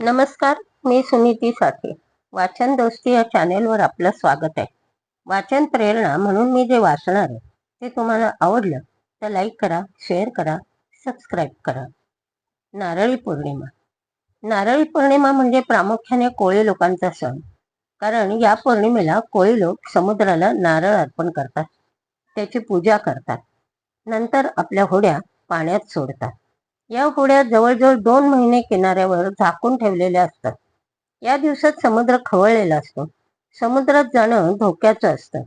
नमस्कार मी सुनीती साठे. वाचन दोस्ती या चॅनेलवर आपलं स्वागत आहे. वाचन प्रेरणा म्हणून मी जे वाचणार आहे ते तुम्हाला आवडलं तर लाईक करा शेअर करा सबस्क्राईब करा. नारळी पौर्णिमा. नारळी पौर्णिमा म्हणजे प्रामुख्याने कोळी लोकांचा सण. कारण या पौर्णिमेला कोळी लोक समुद्राला नारळ अर्पण करतात. त्याची पूजा करतात. नंतर आपल्या होड्या पाण्यात सोडतात. या होड्या जवळजवळ दोन महिने किनाऱ्यावर झाकून ठेवलेल्या असतात. या दिवसात समुद्र खवळलेला असतो. समुद्रात जाणं धोक्याचं असतं.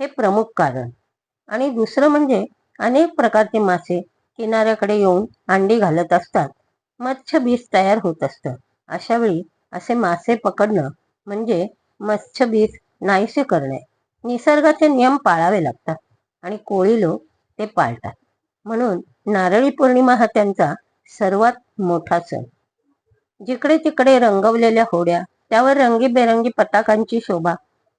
हे प्रमुख कारण. आणि दुसरं म्हणजे अनेक प्रकारचे मासे किनाऱ्याकडे येऊन अंडी घालत असतात. मत्स्य बीज तयार होत असतं. अशा वेळी असे मासे पकडणं म्हणजे मत्स्य बीज नाहीसे करणे. निसर्गाचे नियम पाळावे लागतात आणि कोळी लोक ते पाळतात. म्हणून नारळी पौर्णिमा हा त्यांचा सर्वात मोठा सण. जिकडे तिकडे रंगवलेल्या होड्या त्यावर रंगीबेरंगी पताकांची शोभा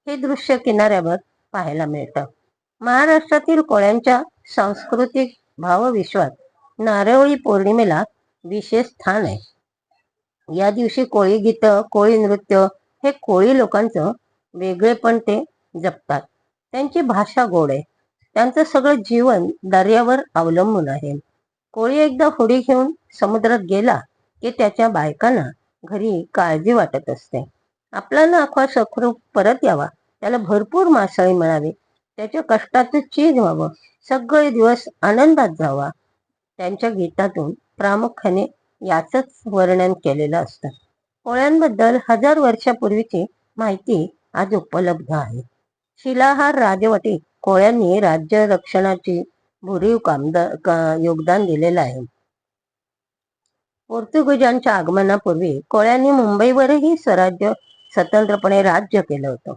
हे दृश्य किनाऱ्यावर पाहायला मिळतं. महाराष्ट्रातील कोळ्यांच्या सांस्कृतिक भावविश्वात नारळी पौर्णिमेला विशेष स्थान आहे. या दिवशी कोळी गीतं कोळी नृत्य हे कोळी लोकांचं वेगळेपण ते जपतात. त्यांची भाषा गोड आहे. त्यांचं सगळं जीवन दर्यावर अवलंबून आहे. कोळी एकदा होडी घेऊन समुद्रात गेला की त्याच्या बायकांना घरी काळजी वाटत असते. आपला नाखवा सखरू परत यावा. त्याला भरपूर मासळी मिळावी त्याच्या कष्टाचं चीज व्हावं. सगळे दिवस आनंदात जावा. त्यांच्या गीतातून प्रामुख्याने याचंच वर्णन केलेलं असतं. कोळ्यांबद्दल हजार वर्षापूर्वीची माहिती आज उपलब्ध आहे. शिलाहार राजवटी कोळ्यांनी राज्य रक्षणाची भरीव का, योगदान दिलेलं आहे. पोर्तुगीजांच्या आगमनापूर्वी कोळ्यांनी मुंबईवरही स्वराज्य स्वतंत्रपणे राज्य केलं होतं.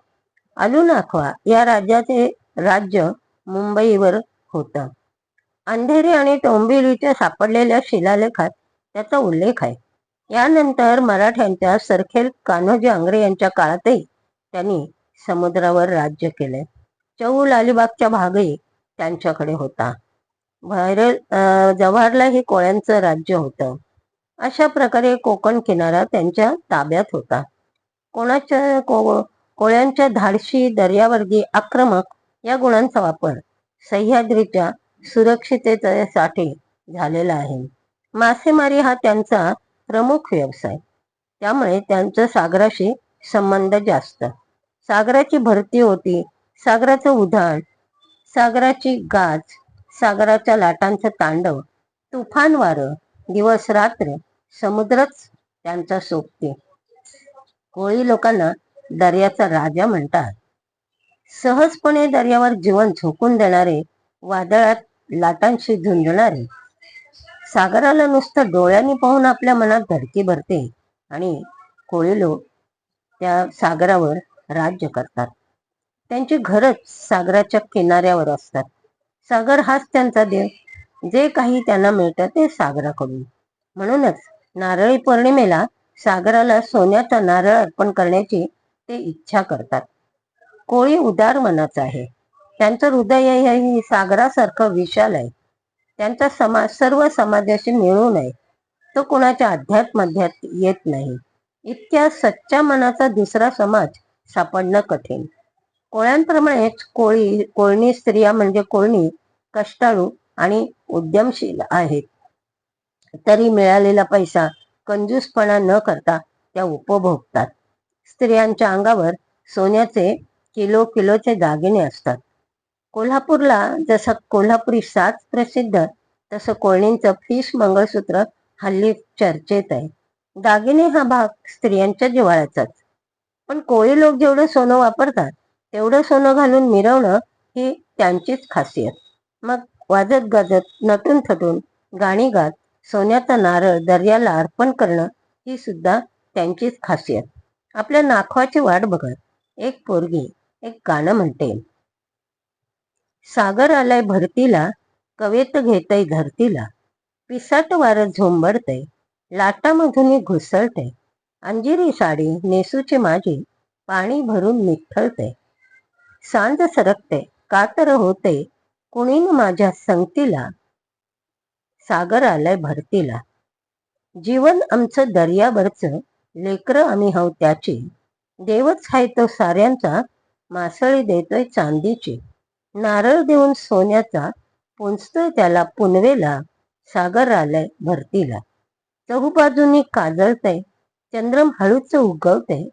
अलुनाखवा या राज्याचे राज्य मुंबईवर होतं. अंधेरी आणि टोंबिवलीच्या सापडलेल्या शिलालेखात त्याचा उल्लेख आहे. यानंतर मराठ्यांच्या सरखेल कान्होजी आंग्रे यांच्या काळातही त्यांनी समुद्रावर राज्य केले. चौल अलिबागच्या भागही त्यांच्याकडे होता. व्हायरल जव्हारला हे कोळ्यांचं राज्य होतं. अशा प्रकारे कोकण किनारा त्यांच्या ताब्यात होता. कोणाच्या को कोळ्यांच्या धाडशी दर्यावर्गी आक्रमक या गुणांचा वापर सह्याद्रीच्या सुरक्षिततेसाठी झालेला आहे. मासेमारी हा त्यांचा प्रमुख व्यवसाय. त्यामुळे त्यांचा सागराशी संबंध जास्त. सागराची भरती होती सागराचं उधाण सागराची गाज सागराच्या लाटांचं तांडव तुफान वारं दिवस रात्र समुद्रच त्यांचा सोपते. कोळी लोकांना दर्याचा राजा म्हणतात. सहजपणे दर्यावर जीवन झोकून देणारे वादळात लाटांशी झुंजणारे. सागराला नुसतं डोळ्यांनी पाहून आपल्या मनात धडकी भरते आणि कोळी लोक त्या सागरावर राज्य करतात. त्यांची घरच सागराच्या किनाऱ्यावर असतात. सागर हाच त्यांचा देव. जे काही त्यांना मिळतं ते सागराकडून. म्हणूनच नारळी पौर्णिमेला सागराला सोन्याचा नारळ अर्पण करण्याची ते इच्छा करतात. कोळी उदार मनाचं आहे. त्यांचं हृदय सागरासारखं विशाल आहे. त्यांचा समाज सर्व समाजाशी मिळून आहे. तो कुणाच्या अध्यात्मध्यात येत नाही. इतक्या सच्च्या मनाचा दुसरा समाज सापडणं कठीण. कोळ्यांप्रमाणेच कोळी कोळणी स्त्रिया म्हणजे कोळणी कष्टाळू आणि उद्यमशील आहेत. तरी मिळालेला पैसा कंजूसपणा न करता त्या उपभोगतात. स्त्रियांच्या अंगावर सोन्याचे किलो किलोचे दागिने असतात. कोल्हापूरला जसं कोल्हापुरी साज प्रसिद्ध तसं कोळणींचं फिश मंगळसूत्र हल्ली चर्चेत आहे. दागिने हा भाग स्त्रियांच्या जिवाळ्याचाच पण कोळी लोक जेवढं सोनं वापरतात तेवढं सोनं घालून मिरवणं ही त्यांचीच खासियत. मग वाजत गाजत नटून थटून गाणी गात सोन्याचा नारळ दर्याला अर्पण करणं ही सुद्धा त्यांचीच खासियत. आपल्या नाखवाची वाट बघत एक पोरगी एक गाणं म्हणते. सागर आलाय भरतीला कवेत घेतय धरतीला. पिसाट वारं झोंबडतय लाटामधून घुसळते अंजिरी साडी नेसूची माझी पाणी भरून निठळते सांज सरकते कातर होते. कुणीन माझ्या संगतीला सागर आलाय भरतीला. जीवन आमचं दर्यावरच लेकरं आम्ही हव त्याची. देवच हाय तो साऱ्यांचा मासळी देतोय चांदीची. नारळ देऊन सोन्याचा पुंजतोय त्याला पुनवेला सागर आलाय भरतीला. चहूबाजूनी काजळतय चंद्रम हळूच उगवते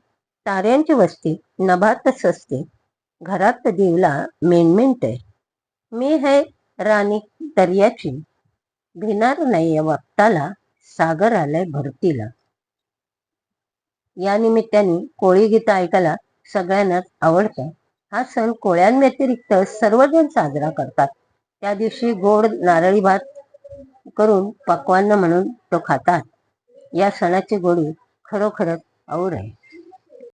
ताऱ्यांची वस्ती नभात असते घरात देवला मेणमेंट आहे. मी है राणी दर्याची भिनार नाही या वक्ताला सागर आलाय भरतीला. या निमित्ताने कोळी गीतं ऐकायला सगळ्यांनाच आवडतं. हा सण कोळ्यांव्यतिरिक्त सर्वजण साजरा करतात. त्या दिवशी गोड नारळी भात करून पक्वान्न म्हणून तो खातात. या सणाची गोडी खरोखरच और आहे.